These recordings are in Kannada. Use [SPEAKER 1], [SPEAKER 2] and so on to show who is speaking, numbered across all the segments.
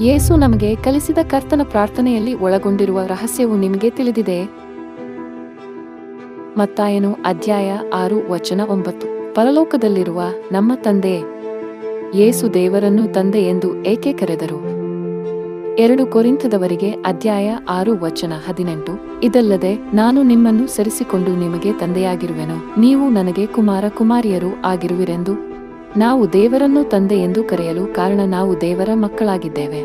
[SPEAKER 1] ಯೇಸು ನಮಗೆ ಕಲಿಸಿದ ಕರ್ತನ ಪ್ರಾರ್ಥನೆಯಲ್ಲಿ ಒಳಗೊಂಡಿರುವ ರಹಸ್ಯವು ನಿಮಗೆ ತಿಳಿದಿದೆ. ಮತ್ತಾಯನು ಅಧ್ಯಾಯ ಆರು ವಚನ ಒಂಬತ್ತು. ಪರಲೋಕದಲ್ಲಿರುವ ನಮ್ಮ ತಂದೆ, ಯೇಸು ದೇವರನ್ನು ತಂದೆ ಎಂದು ಏಕೆ ಕರೆದರು? ಎರಡು ಕೊರಿಂಥದವರಿಗೆ ಅಧ್ಯಾಯ ಆರು ವಚನ ಹದಿನೆಂಟು. ಇದಲ್ಲದೆ ನಾನು ನಿಮ್ಮನ್ನು ಸರಿಸಿಕೊಂಡು ನಿಮಗೆ ತಂದೆಯಾಗಿರುವೆನು. ನೀವು ನನಗೆ ಕುಮಾರ ಕುಮಾರಿಯರು ಆಗಿರುವಿರೆಂದು ನಾವು ದೇವರನ್ನು ತಂದೆ ಎಂದು ಕರೆಯಲು ಕಾರಣ ನಾವು ದೇವರ ಮಕ್ಕಳಾಗಿದ್ದೇವೆ.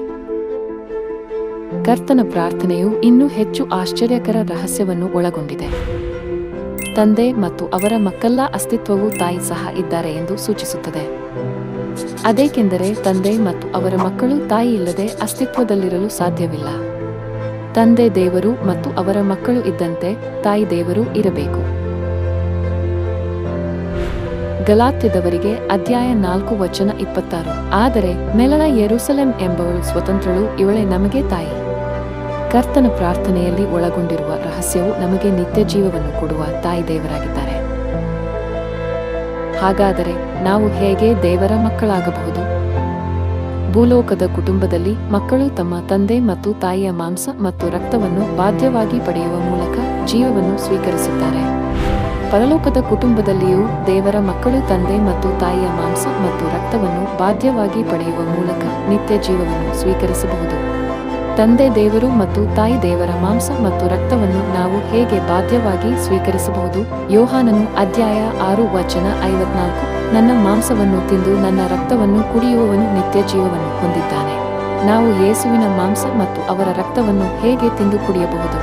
[SPEAKER 1] ಕರ್ತನ ಪ್ರಾರ್ಥನೆಯು ಇನ್ನೂ ಹೆಚ್ಚು ಆಶ್ಚರ್ಯಕರ ರಹಸ್ಯವನ್ನು ಒಳಗೊಂಡಿದೆ. ತಂದೆ ಮತ್ತು ಅವರ ಮಕ್ಕಳ ಅಸ್ತಿತ್ವವು ತಾಯಿ ಸಹ ಇದ್ದಾರೆ ಎಂದು ಸೂಚಿಸುತ್ತದೆ. ಅದೇಕೆಂದರೆ ತಂದೆ ಮತ್ತು ಅವರ ಮಕ್ಕಳು ತಾಯಿ ಇಲ್ಲದೆ ಅಸ್ತಿತ್ವದಲ್ಲಿರಲು ಸಾಧ್ಯವಿಲ್ಲ. ತಂದೆ ದೇವರು ಮತ್ತು ಅವರ ಮಕ್ಕಳು ಇದ್ದಂತೆ ತಾಯಿ ದೇವರು ಇರಬೇಕು. ಗಲಾತ್ಯದವರಿಗೆ ಅಧ್ಯಾಯ ನಾಲ್ಕು ವಚನ ಇಪ್ಪತ್ತಾರು. ಆದರೆ ನೆಲನ ಯೆರೂಸಲೆಂ ಎಂಬವಳು ಸ್ವತಂತ್ರಳು, ಇವಳೆ ನಮಗೆ ತಾಯಿ. ಕರ್ತನ ಪ್ರಾರ್ಥನೆಯಲ್ಲಿ ಒಳಗೊಂಡಿರುವ ರಹಸ್ಯವು ನಮಗೆ ನಿತ್ಯ ಜೀವವನ್ನು ಕೊಡುವ ತಾಯಿ ದೇವರಾಗಿದ್ದಾರೆ. ಹಾಗಾದರೆ ನಾವು ಹೇಗೆ ದೇವರ ಮಕ್ಕಳಾಗಬಹುದು? ಭೂಲೋಕದ ಕುಟುಂಬದಲ್ಲಿ ಮಕ್ಕಳು ತಮ್ಮ ತಂದೆ ಮತ್ತು ತಾಯಿಯ ಮಾಂಸ ಮತ್ತು ರಕ್ತವನ್ನು ಬಾಧ್ಯವಾಗಿ ಪಡೆಯುವ ಮೂಲಕ ಜೀವವನ್ನು ಸ್ವೀಕರಿಸುತ್ತಾರೆ. ಪರಲೋಕದ ಕುಟುಂಬದಲ್ಲಿಯೂ ದೇವರ ಮಕ್ಕಳು, ತಂದೆ ಮತ್ತು ತಾಯಿಯ ಮಾಂಸ ಮತ್ತು ರಕ್ತವನ್ನು ಬಾಧ್ಯವಾಗಿ ಪಡೆಯುವ ಮೂಲಕ ನಿತ್ಯ ಜೀವವನ್ನು ಸ್ವೀಕರಿಸಬಹುದು. ತಂದೆ ದೇವರು ಮತ್ತು ತಾಯಿ ದೇವರ ಮಾಂಸ ಮತ್ತು ರಕ್ತವನ್ನು ನಾವು ಹೇಗೆ ಬಾಧ್ಯವಾಗಿ ಸ್ವೀಕರಿಸಬಹುದು? ಯೋಹಾನನು ಅಧ್ಯಾಯ ಆರು ವಚನ ಐವತ್ನಾಲ್ಕು, ನನ್ನ ಮಾಂಸವನ್ನು ತಿಂದು ನನ್ನ ರಕ್ತವನ್ನು ಕುಡಿಯುವವನು ನಿತ್ಯ ಜೀವವನ್ನು ಹೊಂದಿದ್ದಾನೆ. ನಾವು ಯೇಸುವಿನ ಮಾಂಸ ಮತ್ತು ಅವರ ರಕ್ತವನ್ನು ಹೇಗೆ ತಿಂದು ಕುಡಿಯಬಹುದು?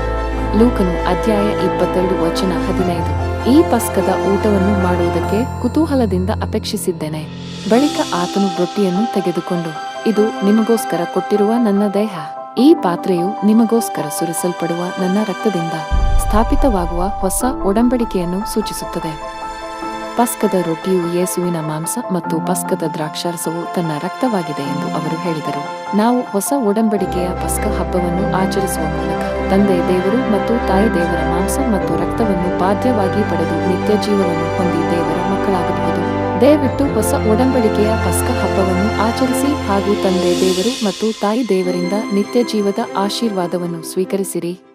[SPEAKER 1] ಲೂಕನು ಅಧ್ಯಾಯ ಇಪ್ಪತ್ತೆರಡು ವಚನ ಹದಿನೈದು ಈ ಪಸ್ಕದ ಊಟವನ್ನು ಮಾಡುವುದಕ್ಕೆ ಕುತೂಹಲದಿಂದ ಅಪೇಕ್ಷಿಸಿದ್ದೇನೆ. ಬಳಿಕ ಆತನು ರೊಟ್ಟಿಯನ್ನು ತೆಗೆದುಕೊಂಡು, ಇದು ನಿಮಗೋಸ್ಕರ ಕೊಟ್ಟಿರುವ ನನ್ನ ದೇಹ. ಈ ಪಾತ್ರೆಯು ನಿಮಗೋಸ್ಕರ ಸುರಿಸಲ್ಪಡುವ ನನ್ನ ರಕ್ತದಿಂದ ಸ್ಥಾಪಿತವಾಗುವ ಹೊಸ ಒಡಂಬಡಿಕೆಯನ್ನು ಸೂಚಿಸುತ್ತದೆ. ಪಸ್ಕದ ರೊಟ್ಟಿಯು ಯೇಸುವಿನ ಮಾಂಸ ಮತ್ತು ಪಸ್ಕದ ದ್ರಾಕ್ಷಾರಸವು ತನ್ನ ರಕ್ತವಾಗಿದೆ ಎಂದು ಅವರು ಹೇಳಿದರು. ನಾವು ಹೊಸ ಒಡಂಬಡಿಕೆಯ ಪಸ್ಕ ಹಬ್ಬವನ್ನು ಆಚರಿಸುವ ಮೂಲಕ ತಂದೆ ದೇವರು ಮತ್ತು ತಾಯಿ ದೇವರ ಮಾಂಸ ಮತ್ತು ರಕ್ತವನ್ನು ಬಾಧ್ಯವಾಗಿ ಪಡೆದು ನಿತ್ಯ ಜೀವನವನ್ನು ಹೊಂದಿ ದೇವರ ಮಕ್ಕಳಾಗಬಹುದು. ದಯವಿಟ್ಟು ಹೊಸ ಒಡಂಬಡಿಕೆಯ ಪಸ್ಕ ಹಬ್ಬವನ್ನು ಆಚರಿಸಿ ಹಾಗೂ ತಂದೆ ದೇವರು ಮತ್ತು ತಾಯಿ ದೇವರಿಂದ ನಿತ್ಯ ಜೀವದ ಆಶೀರ್ವಾದವನ್ನು ಸ್ವೀಕರಿಸಿರಿ.